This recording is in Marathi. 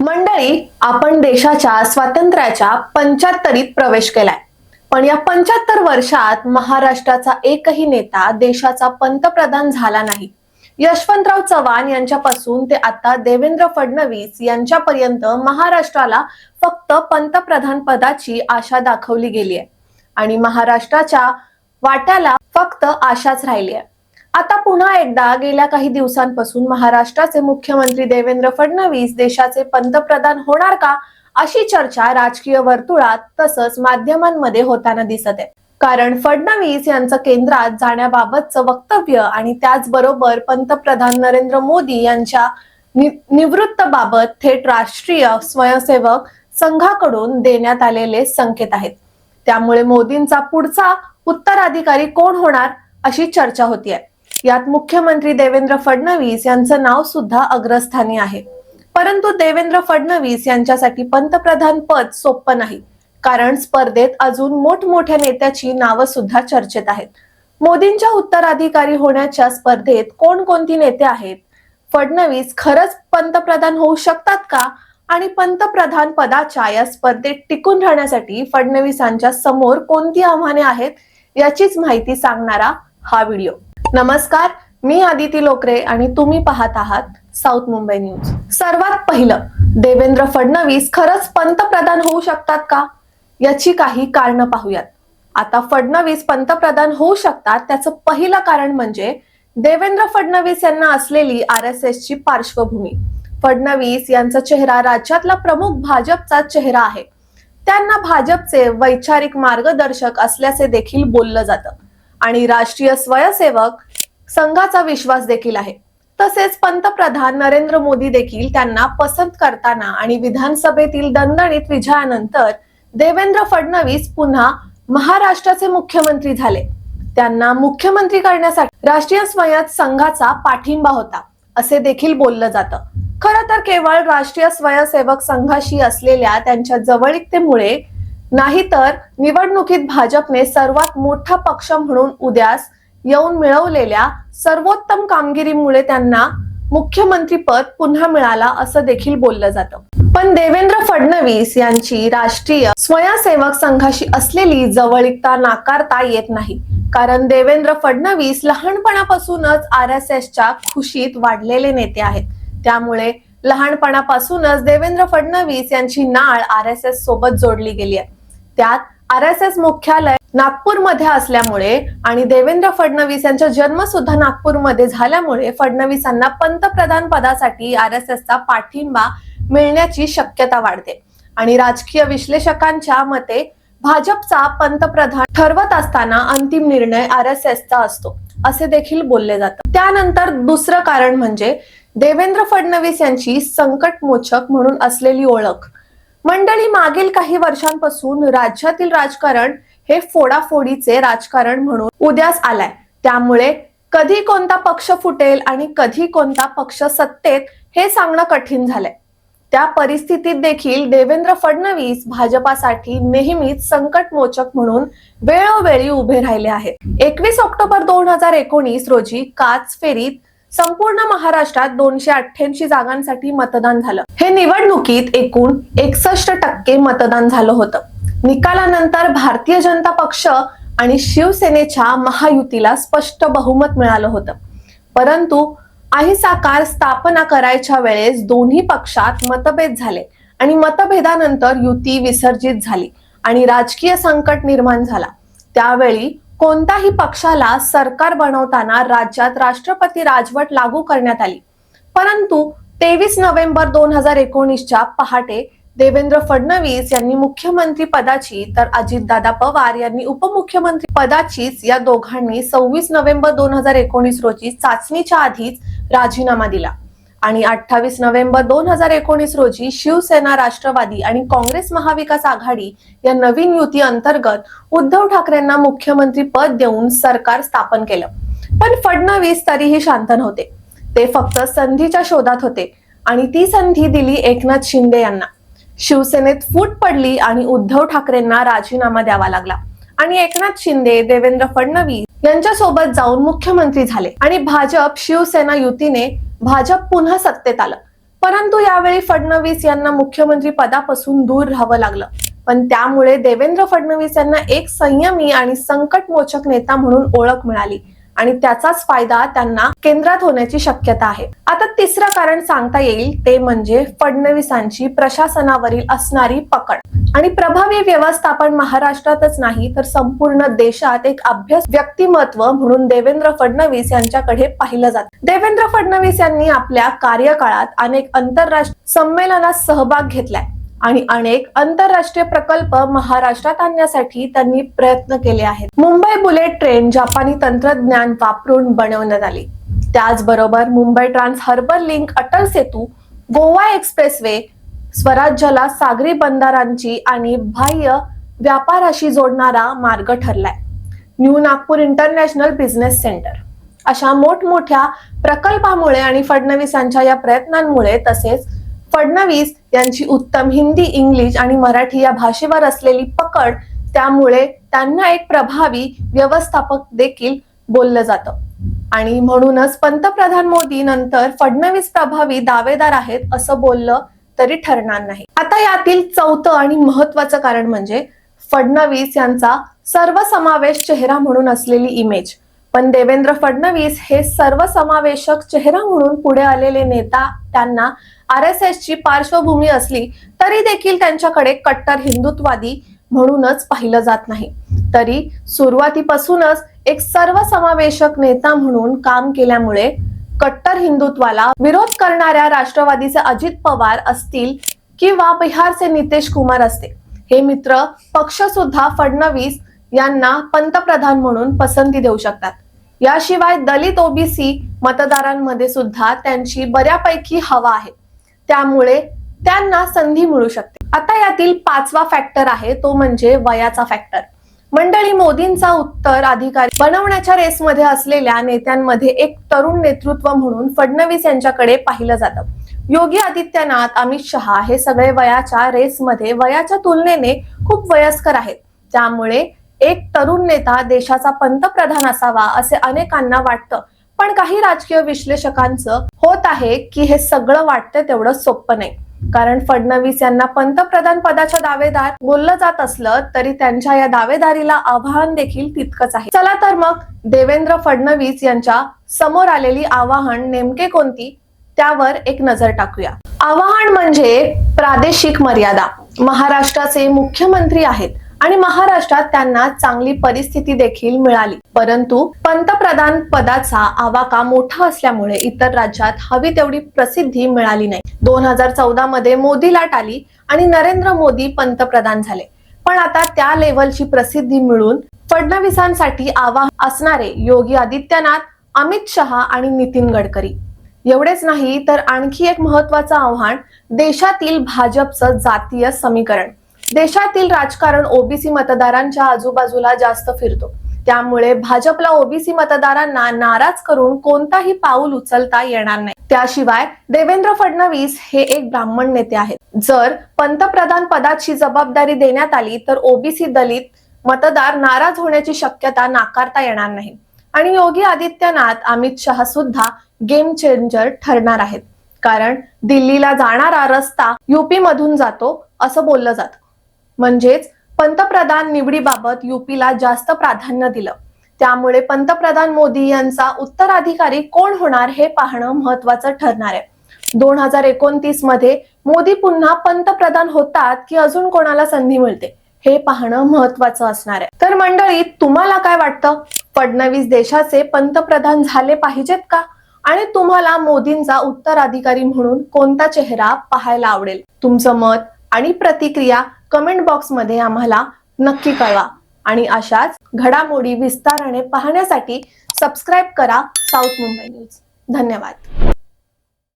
मंडळी आपण देशाच्या स्वातंत्र्याच्या पंच्याहत्तरीत प्रवेश केलाय. पण या पंच्याहत्तर वर्षात महाराष्ट्राचा एकही नेता देशाचा पंतप्रधान झाला नाही. यशवंतराव चव्हाण यांच्यापासून ते आता देवेंद्र फडणवीस यांच्यापर्यंत महाराष्ट्राला फक्त पंतप्रधान पदाची आशा दाखवली गेली आहे आणि महाराष्ट्राच्या वाट्याला फक्त आशाच राहिली आहे आता पुन्हा एकदा गेल्या काही दिवसांपासून महाराष्ट्राचे मुख्यमंत्री देवेंद्र फडणवीस देशाचे पंतप्रधान होणार का अशी चर्चा राजकीय वर्तुळात तसंच माध्यमांमध्ये होताना दिसत आहे. कारण फडणवीस यांचं केंद्रात जाण्याबाबतचं वक्तव्य आणि त्याचबरोबर पंतप्रधान नरेंद्र मोदी यांच्या नि- निवृत्तबाबत थेट राष्ट्रीय स्वयंसेवक संघाकडून देण्यात आलेले संकेत आहेत. त्यामुळे मोदींचा पुढचा उत्तराधिकारी कोण होणार अशी चर्चा होतीये. यात मुख्यमंत्री देवेंद्र फडणवीस यांचं नाव सुद्धा अग्रस्थानी आहे. परंतु देवेंद्र फडणवीस यांच्यासाठी पंतप्रधान पद सोपं नाही. कारण स्पर्धेत अजून मोठमोठ्या नेत्याची नावं सुद्धा चर्चेत आहेत. मोदींच्या उत्तराधिकारी होण्याच्या स्पर्धेत कोणकोणती नेते आहेत? फडणवीस खरंच पंतप्रधान होऊ शकतात का? आणि पंतप्रधान पदाच्या या स्पर्धेत टिकून राहण्यासाठी फडणवीसांच्या समोर कोणती आव्हाने आहेत? याचीच माहिती सांगणारा हा व्हिडिओ. नमस्कार मी आदिती लोकरे आणि तुम्ही पाहत आहात साऊथ मुंबई न्यूज. सर्वात पहिलं देवेंद्र फडणवीस खरंच पंतप्रधान होऊ शकतात का? याची काही कारण पाहूयात. आता फडणवीस पंतप्रधान होऊ शकतात त्याचं पहिलं कारण म्हणजे देवेंद्र फडणवीस यांना असलेली आर एस एस ची पार्श्वभूमी. फडणवीस यांचा चेहरा राज्यातला प्रमुख भाजपचा चेहरा आहे. त्यांना भाजपचे वैचारिक मार्गदर्शक असल्याचे देखील बोललं जातं. आणि राष्ट्रीय स्वयंसेवक संघाचा विश्वास देखील आहे. तसेच पंतप्रधान नरेंद्र मोदी देखील त्यांना पसंत करताना आणि विधानसभेतील दणदणीत विजयानंतर देवेंद्र फडणवीस पुन्हा महाराष्ट्राचे मुख्यमंत्री झाले. त्यांना मुख्यमंत्री करण्यासाठी राष्ट्रीय स्वयं संघाचा पाठिंबा होता असे देखील बोललं जातं. खरं तर केवळ राष्ट्रीय स्वयंसेवक संघाशी असलेल्या त्यांच्या जवळीकतेमुळे नाहीतर निवडणुकीत भाजपने सर्वात मोठा पक्ष म्हणून उद्यास येऊन मिळवलेल्या सर्वोत्तम कामगिरीमुळे त्यांना मुख्यमंत्रीपद पुन्हा मिळाला असं देखील बोललं जातं. पण देवेंद्र फडणवीस यांची राष्ट्रीय स्वयंसेवक संघाशी असलेली जवळीकता नाकारता येत नाही. कारण देवेंद्र फडणवीस लहानपणापासूनच आर एस एसच्या खुशीत वाढलेले नेते आहेत. त्यामुळे लहानपणापासूनच देवेंद्र फडणवीस यांची नाळ आर एस एस सोबत जोडली गेली आहे. त्यात आर एस एस मुख्यालय नागपूरमध्ये असल्यामुळे आणि देवेंद्र फडणवीस यांचा जन्म सुद्धा नागपूरमध्ये झाल्यामुळे फडणवीसांना पंतप्रधान पदासाठी आर एस एसचा पाठिंबा मिळण्याची शक्यता वाढते. आणि राजकीय विश्लेषकांच्या मते भाजपचा पंतप्रधान ठरवत असताना अंतिम निर्णय आर एस एसचा असतो असे देखील बोलले जातात त्यानंतर दुसरं कारण म्हणजे देवेंद्र फडणवीस यांची संकटमोचक म्हणून असलेली ओळख. मंडळी मागील काही वर्षांपासून राज्यातील राजकारण हे फोडाफोडीचे राजकारण म्हणून उद्यास आलाय. त्यामुळे कधी कोणता पक्ष फुटेल आणि कधी कोणता पक्ष सत्तेत हे सांगणं कठीण झालंय. त्या परिस्थितीत देखील देवेंद्र फडणवीस भाजपासाठी नेहमीच संकटमोचक म्हणून वेळोवेळी उभे राहिले आहेत. एकवीस ऑक्टोबर दोन हजार एकोणीस रोजी काच फेरीत संपूर्ण महाराष्ट्रात दोनशे अठ्ठ्याऐंशी जागांसाठी मतदान झालं. हे निवडणुकीत एकूण एकसष्ट टक्के मतदान झालं होतं. निकालानंतर भारतीय जनता पक्ष आणि शिवसेनेच्या महायुतीला स्पष्ट बहुमत मिळालं होतं. परंतु अहिसाकार स्थापना करायच्या वेळेस दोन्ही पक्षात मतभेद झाले आणि मतभेदानंतर युती विसर्जित झाली आणि राजकीय संकट निर्माण झाला. त्यावेळी कोणत्याही पक्षाला सरकार बनवताना राज्यात राष्ट्रपती राजवट लागू करण्यात आली. परंतु तेवीस नोव्हेंबर दोन हजार एकोणीसच्या पहाटे देवेंद्र फडणवीस यांनी मुख्यमंत्री पदाची तर अजितदादा पवार यांनी उपमुख्यमंत्री पदाचीच या दोघांनी सव्वीस नोव्हेंबर दोन हजार एकोणीस रोजी चाचणीच्या आधीच राजीनामा दिला. आणि अठ्ठावीस नोव्हेंबर दोन हजार एकोणीस रोजी शिवसेना राष्ट्रवादी आणि काँग्रेस महाविकास आघाडी या नवीन युती अंतर्गत उद्धव ठाकरेंना मुख्यमंत्री पद देऊन सरकार स्थापन केलं. पण फडणवीस तरीही शांत नव्हते. ते फक्त संधीच्या शोधात होते आणि ती संधी दिली एकनाथ शिंदे यांना. शिवसेनेत फूट पडली आणि उद्धव ठाकरेंना राजीनामा द्यावा लागला. आणि एकनाथ शिंदे देवेंद्र फडणवीस यांच्या सोबत जाऊन मुख्यमंत्री झाले. आणि भाजप शिवसेना युतीने भाजप पुन्हा सत्तेत आलं. परंतु यावेळी फडणवीस यांना मुख्यमंत्री पदापासून दूर राहावं लागलं. पण त्यामुळे देवेंद्र फडणवीस यांना एक संयमी आणि संकटमोचक नेता म्हणून ओळख मिळाली. आणि त्याचाच फायदा त्यांना केंद्रात होण्याची शक्यता आहे. आता तिसरं कारण सांगता येईल ते म्हणजे फडणवीसांची प्रशासनावरील असणारी पकड. आणि प्रभावी व्यवस्थापन महाराष्ट्रातच नाही तर संपूर्ण देशात एक अभ्यास व्यक्तिमत्व म्हणून देवेंद्र फडणवीस यांच्याकडे पाहिलं जात. देवेंद्र फडणवीस यांनी आपल्या कार्यकाळात अनेक आंतरराष्ट्रीय संमेलनात सहभाग घेतलाय. आणि अनेक आंतरराष्ट्रीय प्रकल्प महाराष्ट्रात आणण्यासाठी त्यांनी प्रयत्न केले आहेत. मुंबई बुलेट ट्रेन जपानी तंत्रज्ञान वापरून बनवण्यात आली. त्याचबरोबर Mumbai trans harbour link Atal Setu Goa expressway स्वराज्याला सागरी बंदरांची आणि बाह्य व्यापाराशी जोडणारा मार्ग ठरलाय. New Nagpur international business centre. अशा मोठमोठ्या प्रकल्पामुळे आणि फडणवीसांच्या या प्रयत्नांमुळे तसेच फडणवीस यांची उत्तम हिंदी इंग्लिश आणि मराठी या भाषेवर असलेली पकड त्यामुळे त्यांना एक प्रभावी व्यवस्थापक देखील बोललं जातं. आणि म्हणूनच पंतप्रधान मोदी नंतर फडणवीस प्रभावी दावेदार आहेत असं बोललं तरी ठरणार नाही. आता यातील चौथं आणि महत्वाचं कारण म्हणजे फडणवीस यांचा सर्वसमावेश चेहरा म्हणून असलेली इमेज पण देवेंद्र फडणवीस हे सर्वसमावेशक चेहरा म्हणून पुढे आलेले नेता त्यांना आर एस एसची पार्श्वभूमी असली तरी देखील त्यांच्याकडे कट्टर हिंदुत्वादी म्हणूनच पाहिलं जात नाही. तरी सुरुवातीपासूनच एक सर्वसमावेशक नेता म्हणून काम केल्यामुळे कट्टर हिंदुत्वाला विरोध करणाऱ्या राष्ट्रवादीचे अजित पवार असतील किंवा बिहारचे नितेश कुमार असते हे मित्र पक्ष सुद्धा फडणवीस यांना पंतप्रधान म्हणून पसंती देऊ शकतात. याशिवाय दलित ओबीसी मतदारांमध्ये सुद्धा त्यांची बऱ्यापैकी हवा आहे. त्यामुळे त्यांना संधी मिळू शकते. आता यातील पाचवा फॅक्टर आहे तो म्हणजे वयाचा फॅक्टर मंडळी मोदींचा उत्तर अधिकारी बनवण्याच्या रेसमध्ये असलेल्या नेत्यांमध्ये एक तरुण नेतृत्व म्हणून फडणवीस यांच्याकडे पाहिलं जातं. योगी आदित्यनाथ अमित शहा हे सगळे वयाच्या रेसमध्ये वयाच्या तुलनेने खूप वयस्कर आहेत. त्यामुळे एक तरुण नेता देशाचा पंतप्रधान असावा असे अनेकांना वाटतं. पण काही राजकीय विश्लेषकांचं होत आहे की हे सगळं वाटतं तेवढं सोपं नाही. कारण फडणवीस यांना पंतप्रधान पदाच्या दावेदार बोललं जात असलं तरी त्यांच्या या दावेदारीला आव्हान देखील तितकंच आहे. चला तर मग देवेंद्र फडणवीस यांच्या समोर आलेली आव्हान नेमके कोणती? त्यावर एक नजर टाकूया. आव्हान म्हणजे प्रादेशिक मर्यादा. महाराष्ट्राचे मुख्यमंत्री आहेत. आणि महाराष्ट्रात त्यांना चांगली परिस्थिती देखील मिळाली. परंतु पंतप्रधान पदाचा आवाका मोठा असल्यामुळे इतर राज्यात हवी तेवढी प्रसिद्धी मिळाली नाही. दोन हजार चौदा मध्ये मोदी लाट आली आणि नरेंद्र मोदी पंतप्रधान झाले. पण आता त्या लेवलची प्रसिद्धी मिळून फडणवीसांसाठी आवाहन असणारे योगी आदित्यनाथ अमित शहा आणि नितीन गडकरी. एवढेच नाही तर आणखी एक महत्वाचं आव्हान देशातील भाजपचं जातीय समीकरण. देशातील राजकारण ओबीसी मतदारांच्या आजूबाजूला जास्त फिरतो. त्यामुळे भाजपला ओबीसी मतदारांना नाराज करून कोणताही पाऊल उचलता येणार नाही. त्याशिवाय देवेंद्र फडणवीस हे एक ब्राह्मण नेते आहेत. जर पंतप्रधान पदाची जबाबदारी देण्यात आली तर ओबीसी दलित मतदार नाराज होण्याची शक्यता नाकारता येणार नाही. आणि योगी आदित्यनाथ अमित शहा सुद्धा गेम चेंजर ठरणार आहेत. कारण दिल्लीला जाणारा रस्ता युपी मधून जातो असं बोललं जातं. म्हणजेच पंतप्रधान निवडीबाबत युपीला जास्त प्राधान्य दिलं. त्यामुळे पंतप्रधान मोदी यांचा उत्तराधिकारी कोण होणार हे पाहणं महत्वाचं ठरणार आहे. दोन हजार एकोणतीसमध्ये मोदी पुन्हा पंतप्रधान होतात की अजून कोणाला संधी मिळते हे पाहणं महत्वाचं असणार आहे. तर मंडळी तुम्हाला काय वाटतं? फडणवीस देशाचे पंतप्रधान झाले पाहिजेत का? आणि तुम्हाला मोदींचा उत्तराधिकारी म्हणून कोणता चेहरा पाहायला आवडेल? तुमचं मत आणि प्रतिक्रिया कमेंट बॉक्समध्ये आम्हाला नक्की कळवा. आणि अशाच घडामोडी विस्ताराने पाहण्यासाठी सबस्क्राईब करा साऊथ मुंबई न्यूज धन्यवाद.